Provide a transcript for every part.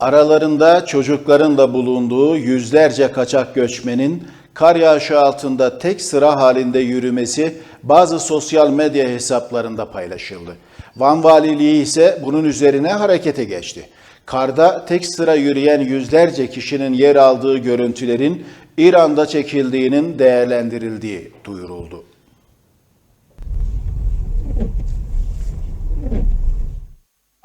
Aralarında çocukların da bulunduğu yüzlerce kaçak göçmenin kar yağışı altında tek sıra halinde yürümesi bazı sosyal medya hesaplarında paylaşıldı. Van Valiliği ise bunun üzerine harekete geçti. Karda tek sıra yürüyen yüzlerce kişinin yer aldığı görüntülerin İran'da çekildiğinin değerlendirildiği duyuruldu.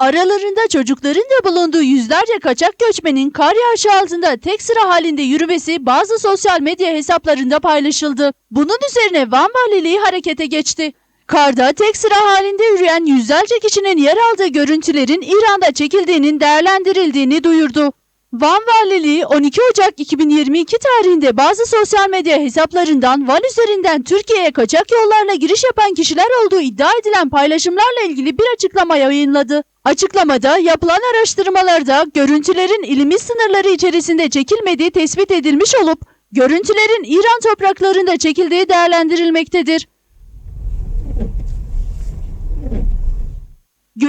Aralarında çocukların da bulunduğu yüzlerce kaçak göçmenin kar yağışı altında tek sıra halinde yürümesi bazı sosyal medya hesaplarında paylaşıldı. Bunun üzerine Van Valiliği harekete geçti. Karda tek sıra halinde yürüyen yüzlerce kişinin yer aldığı görüntülerin İran'da çekildiğinin değerlendirildiğini duyurdu. Van Valiliği 12 Ocak 2022 tarihinde bazı sosyal medya hesaplarından Van üzerinden Türkiye'ye kaçak yollarla giriş yapan kişiler olduğu iddia edilen paylaşımlarla ilgili bir açıklama yayınladı. Açıklamada yapılan araştırmalarda görüntülerin ilimiz sınırları içerisinde çekilmediği tespit edilmiş olup görüntülerin İran topraklarında çekildiği değerlendirilmektedir.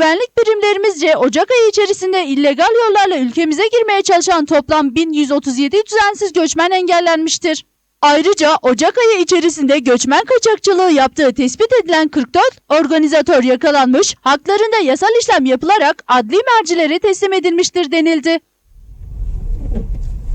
Güvenlik birimlerimizce Ocak ayı içerisinde illegal yollarla ülkemize girmeye çalışan toplam 1137 düzensiz göçmen engellenmiştir. Ayrıca Ocak ayı içerisinde göçmen kaçakçılığı yaptığı tespit edilen 44 organizatör yakalanmış, haklarında yasal işlem yapılarak adli mercilere teslim edilmiştir denildi.